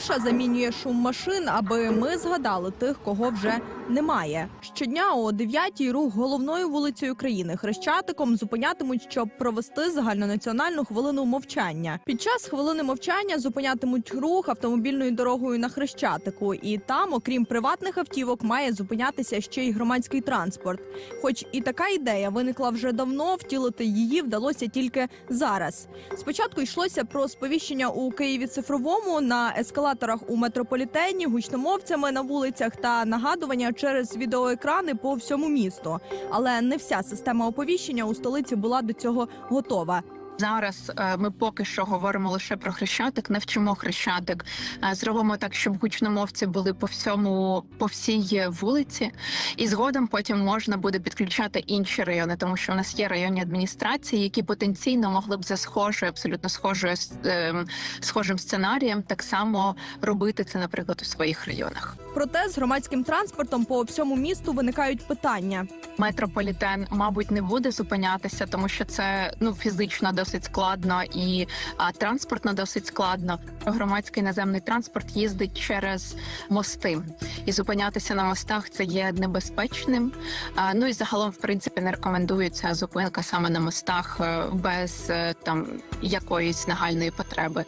Тиша замінює шум машин, аби ми згадали тих, кого вже немає. Щодня о 9-й рух головною вулицею країни хрещатиком зупинятимуть, щоб провести загальнонаціональну хвилину мовчання. Під час хвилини мовчання зупинятимуть рух автомобільною дорогою на хрещатику, і там, окрім приватних автівок, має зупинятися ще й громадський транспорт. Хоч і така ідея виникла вже давно, втілити її вдалося тільки зараз. Спочатку йшлося про сповіщення у Києві цифровому на ескалаторах у метрополітені, гучномовцями на вулицях та нагадування через відеоекрани по всьому місту. Але не вся система оповіщення у столиці була до цього готова. Зараз е, ми поки що говоримо лише про хрещатик, не вчимо хрещатик. Е, Зробимо так, щоб гучномовці були по всьому, по всій вулиці, і згодом потім можна буде підключати інші райони, тому що у нас є районні адміністрації, які потенційно могли б за схожою, абсолютно схожою ем, схожим сценарієм так само робити це, наприклад, у своїх районах. Проте з громадським транспортом по всьому місту виникають питання. Метрополітен, мабуть, не буде зупинятися, тому що це ну фізично досить складно і а, транспортно досить складно. Громадський наземний транспорт їздить через мости, і зупинятися на мостах це є небезпечним. А, ну і загалом, в принципі, не рекомендується зупинка саме на мостах е, без е, там якоїсь нагальної потреби.